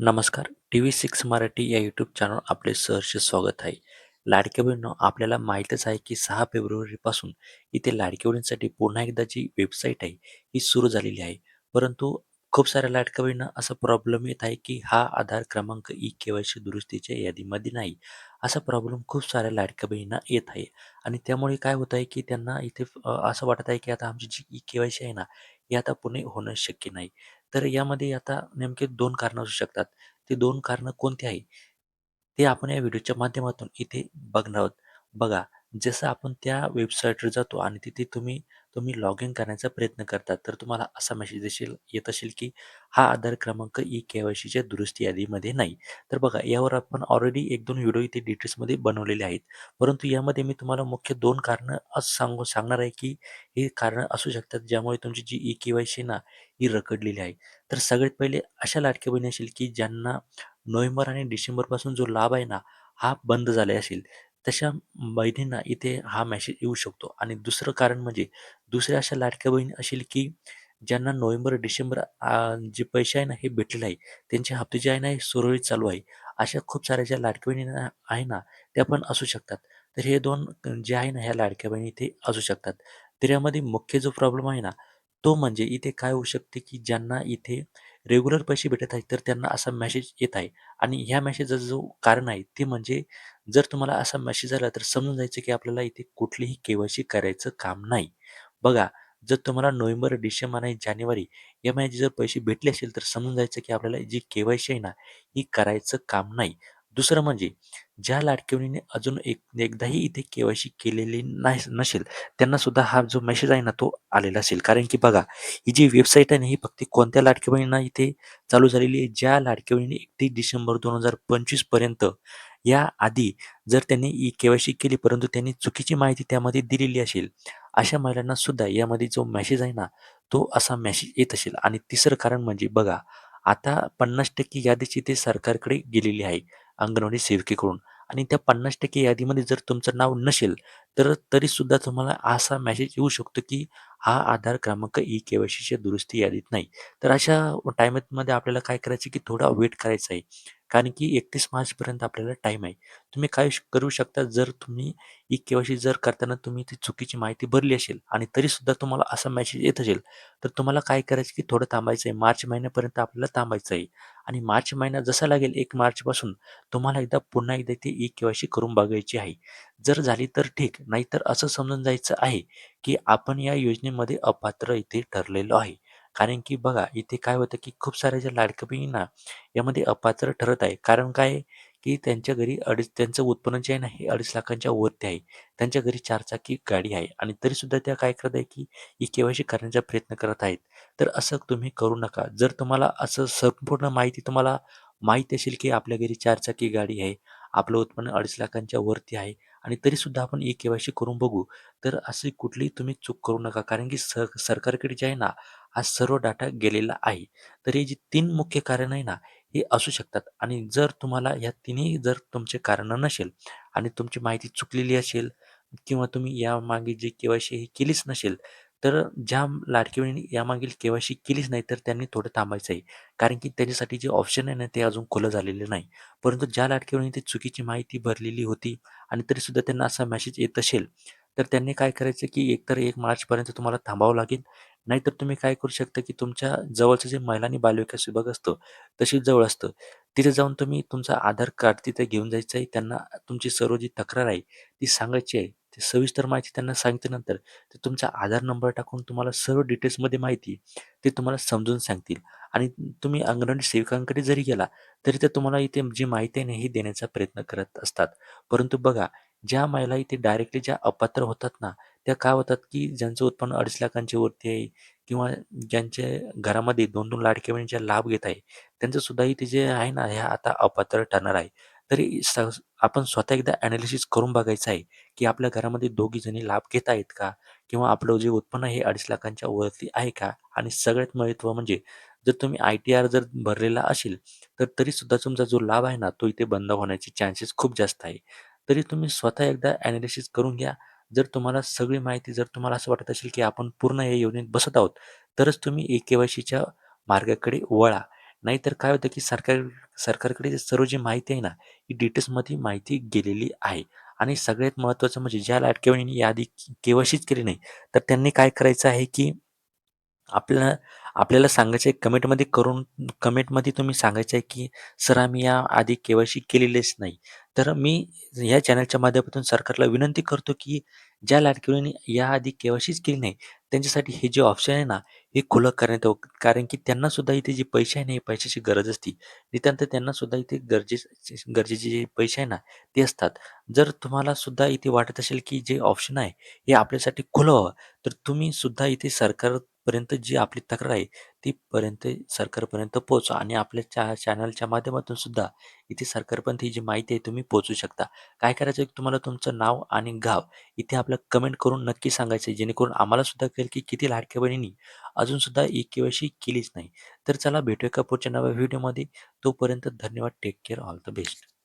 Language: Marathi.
नमस्कार. टी व्ही सिक्स मराठी या यूट्यूब चॅनल आपले सहर्ष स्वागत आहे. लाडक्या बहिणींनो आपल्याला माहीतच आहे की सहा फेब्रुवारीपासून इथे लाडक्या बहिणींसाठी पुन्हा एकदा जी वेबसाईट आहे ही सुरू झालेली आहे. परंतु खूप साऱ्या लाडक्या बहिणींना असा प्रॉब्लेम येत आहे की हा आधार क्रमांक ई के वाय सी दुरुस्तीच्या यादीमध्ये नाही. असा प्रॉब्लेम खूप साऱ्या लाडक्या बहिणींना येत आहे. आणि त्यामुळे काय होत आहे की त्यांना इथे अ, असं वाटत आहे की आता आमची जी ई के वाय सी आहे ना ही आता पुणे होणं शक्य नाही. तर यामध्ये आता नेमके दोन कारणं असू शकतात. ती दोन कारणं कोणती आहे? ते आपण या व्हिडिओच्या माध्यमातून इथे बघणार आहोत. बघा जसं आपण त्या वेबसाईटवर जातो आणि तिथे तुम्ही तुम्ही लॉग इन करण्याचा प्रयत्न करता तर तुम्हाला असा मेसेज असेल येत असेल की हा आधार क्रमांक ई के वाय सीच्या दुरुस्ती यादीमध्ये नाही. तर बघा यावर आपण ऑलरेडी एक दोन व्हिडिओ इथे डिटेल्समध्ये बनवलेले आहेत. परंतु यामध्ये मी तुम्हाला मुख्य दोन कारणं असं सांगू सांगणार आहे की ही कारणं असू शकतात ज्यामुळे तुमची जी ई के वाय सी ना ही रखडलेली आहे. तर सगळ्यात पहिले अशा लाडक्या बहिणी असेल की ज्यांना नोव्हेंबर आणि डिसेंबरपासून जो लाभ आहे ना, हा बंद झाला असेल. तशा बहिणींना इथे हा मॅसेज येऊ शकतो आणि दुसरं कारण म्हणजे दुसऱ्या अशा लाडक्या बहिणी असेल की ज्यांना नोव्हेंबर, डिसेंबर जे पैसे आहे ना, हे भेटलेले आहे. त्यांचे हप्ते जे आहे ना, हे सुरळीत चालू आहे. अशा खूप साऱ्या ज्या लाडक्या बहिणी आहे ना, त्या पण असू शकतात. तर हे दोन जे आहे ना, ह्या लाडक्या बहिणी इथे असू शकतात. तर यामध्ये मुख्य जो प्रॉब्लेम आहे ना, तो म्हणजे इथे काय होऊ शकते की ज्यांना इथे रेग्युलर पैसे भेटत आहेत, तर त्यांना असा मेसेज येत आहे आणि ह्या मेसेजचं जो कारण आहे ते म्हणजे जर तुम्हाला असा मेसेज आला तर समजून जायचं की आपल्याला इथे कुठलीही के-वाय-सी करायचं काम नाही. बघा, जर तुम्हाला नोव्हेंबर, डिसेंबर आणि जानेवारी या महिन्याचे जर पैसे भेटले असेल तर समजून जायचं की आपल्याला जी के-वाय-सी आहे ना, ही करायचं काम नाही. दुसरं म्हणजे ज्या लाडक्या अजून एक एकदाही इथे के-वाय-सी केलेली नाही नसेल, त्यांना सुद्धा हा जो मेसेज आहे ना, तो आलेला असेल. कारण की बघा, ही जी वेबसाईट आहे ना, ही फक्त कोणत्या लाडक्या बहिणींना इथे चालू झालेली आहे, ज्या लाडक्या बहिणीने 31 डिसेंबर 2025 पर्यंत या आधी जर त्यांनी ई के-वाय-सी केली, परंतु त्यांनी चुकीची माहिती त्यामध्ये दिलेली असेल, अशा महिलांना सुद्धा यामध्ये जो मेसेज आहे ना, तो असा मेसेज येत असेल. आणि तिसरं कारण म्हणजे बघा, आता 50% यादीची ते सरकारकडे गेलेली आहे अंगणवाडी सेविकेकडून आणि त्या 50% यादीमध्ये जर तुमचं नाव नसेल, तर तरी सुद्धा तुम्हाला असा मेसेज येऊ शकतो, की हा आधार क्रमांक ई के-वाय-सीच्या दुरुस्ती यादीत नाही. तर अशा टायमामध्ये आपल्याला काय करायचं, की थोडा वेट करायचा आहे. कारण की 31 मार्चपर्यंत आपल्याला टाईम आहे. तुम्ही काय श करू शकता, जर तुम्ही ई के-वाय-सी जर करताना तुम्ही ती चुकीची माहिती भरली असेल आणि तरीसुद्धा तुम्हाला असा मेसेज येत असेल, तर तुम्हाला काय करायचं, की थोडं थांबायचं आहे. मार्च महिन्यापर्यंत आपल्याला थांबायचं आहे आणि मार्च महिना जसा लागेल 1 मार्चपासून तुम्हाला एकदा पुन्हा एकदा ती ई के-वाय-सी करून बघायची आहे. जर झाली तर ठीक, नाहीतर असं समजून जायचं आहे, की आपण या योजनेमध्ये अपात्र इथे ठरलेलो आहे. कारण की बघा, इथे काय होतं, की खूप साऱ्या ज्या लाडक्या बहिणी ना, यामध्ये अपात्र ठरत आहे. कारण काय आहे, की त्यांच्या घरी अडीच त्यांचं उत्पन्न जे आहे ना, हे 2.5 लाखांच्या वरती आहे. त्यांच्या घरी चारचाकी गाडी आहे आणि तरीसुद्धा त्या काय करत आहे, की ही केवायसी करण्याचा प्रयत्न करत आहेत. तर असं तुम्ही करू नका. जर तुम्हाला असं संपूर्ण माहिती तुम्हाला माहीत असेल, की आपल्या घरी चारचाकी गाडी आहे, आपलं उत्पन्न 2.5 लाखांच्या वरती आहे आणि तरीसुद्धा आपण ई के-वाय-सी करून बघू. तर अशी कुठलीही तुम्ही चूक करू नका. कारण की स सरकारकडे जे आहे ना, हा सर्व डाटा गेलेला आहे. तर हे जी तीन मुख्य कारण आहे ना, हे असू शकतात आणि जर तुम्हाला या तिन्ही जर तुमचे कारणं नसेल आणि तुमची माहिती चुकलेली असेल किंवा तुम्ही यामागे जी के-वाय-सी ही केलीच नसेल, तर ज्या लाडकी बहिणी यामागील के-वाय-सी केलीच नाही, तर त्यांनी थोडं थांबायचं आहे. कारण की त्याच्यासाठी जे ऑप्शन आहे ना, ते अजून खुलं झालेलं नाही. परंतु ज्या लाडक्या बहिणीने ती चुकीची माहिती भरलेली होती आणि तरीसुद्धा त्यांना असा मेसेज येत असेल, तर त्यांनी काय करायचं, की एकतर 1 मार्चपर्यंत तुम्हाला थांबावं लागेल. नाहीतर तुम्ही काय करू शकता, की तुमच्या जवळचं जे महिला आणि बालविकास विभाग असतं, तहसील जवळ असतं. तिथे जाऊन तुम्ही तुमचं आधार कार्ड तिथे घेऊन जायचं आहे. त्यांना तुमची सर्व जी तक्रार आहे, ती सांगायची आहे. ते सविस्तर माहिती त्यांना सांगितल्यानंतर ते तुमचा आधार नंबर टाकून तुम्हाला सर्व डिटेल्समध्ये माहिती ते तुम्हाला समजून सांगतील आणि तुम्ही अंगणवाडी सेविकांकडे जरी गेला, तरी ते तुम्हाला इथे जी माहिती आहे ना, ही देण्याचा प्रयत्न करत असतात. परंतु बघा, ज्या महिला इथे डायरेक्टली ज्या अपात्र होतात ना, त्या काय होतात, की ज्यांचं उत्पन्न 2.5 लाखांच्या वरती आहे किंवा ज्यांचे घरामध्ये दोन दोन लाडके ज्या लाभ घेत आहे, त्यांचं सुद्धा इथे जे आहे ना, ह्या आता अपात्र ठरणार आहे. तरी स आपण स्वतः एकदा ॲनालिसिस करून बघायचं आहे, की आपल्या घरामध्ये दोघीजणी लाभ घेत आहेत का? किंवा आपलं जे उत्पन्न आहे 2.5 लाखांच्या वरती आहे का? आणि सगळ्यात महत्त्व म्हणजे जर तुम्ही आय-टी-आर जर भरलेला असेल, तर तरीसुद्धा तुमचा जो लाभ आहे ना, तो इथे बंद होण्याचे चान्सेस खूप जास्त आहे. तरी तुम्ही स्वतः एकदा ॲनालिसिस करून घ्या. जर तुम्हाला सगळी माहिती जर तुम्हाला असं वाटत असेल, की आपण पूर्ण या योजनेत बसत आहोत, तरच तुम्ही ई के-वाय-सीच्या मार्गाकडे वळा. नाहीतर काय होतं की सरकार सरकारकडे सर्व जी माहिती आहे ना ही डिटेल्समध्ये माहिती गेलेली आहे आणि सगळ्यात महत्त्वाचं म्हणजे ज्या लाडक्या यादी याआधी केली नाही तर त्यांनी काय करायचं आहे की आपल्याला आपल्याला सांगायचं आहे कमेंटमध्ये करून कमेंटमध्ये तुम्ही सांगायचं आहे की सर आम्ही या आधी के-वाय-सी केलेलीच नाही. तर मी ह्या चॅनलच्या माध्यमातून सरकारला विनंती करतो की ज्या लाडक्या याआधी केवायसीच केली नाही, त्यांच्यासाठी हे जे ऑप्शन आहे ना, हे खुलं करण्यात यावं. कारण की त्यांना सुद्धा इथे जे पैसे आहे ना, हे पैशाची गरज असते. नितांत त्यांना सुद्धा इथे गरजेचे गरजेचे जे पैसे आहे ना, ते असतात. जर तुम्हाला सुद्धा इथे वाटत असेल की जे ऑप्शन आहे, हे आपल्यासाठी खुलं व्हावं, तर तुम्ही सुद्धा इथे सरकार पर्यंत जी आपली तक्रार आहे, ती पर्यंत सरकारपर्यंत पोहोचवा आणि आपल्या चा चॅनलच्या माध्यमातून सुद्धा इथे सरकारपर्यंत ही जी माहिती आहे तुम्ही पोहोचू शकता. काय करायचं आहे तुम्हाला तुमचं नाव आणि गाव इथे आपलं कमेंट करून नक्की सांगायचं आहे, जेणेकरून आम्हाला सुद्धा कळेल की किती लाडक्या बहिणींनी अजून सुद्धा ई के-वाय-सी केलीच नाही. तर चला भेटूया का पुढच्या नव्या व्हिडिओमध्ये. तोपर्यंत धन्यवाद. Take care. All the best.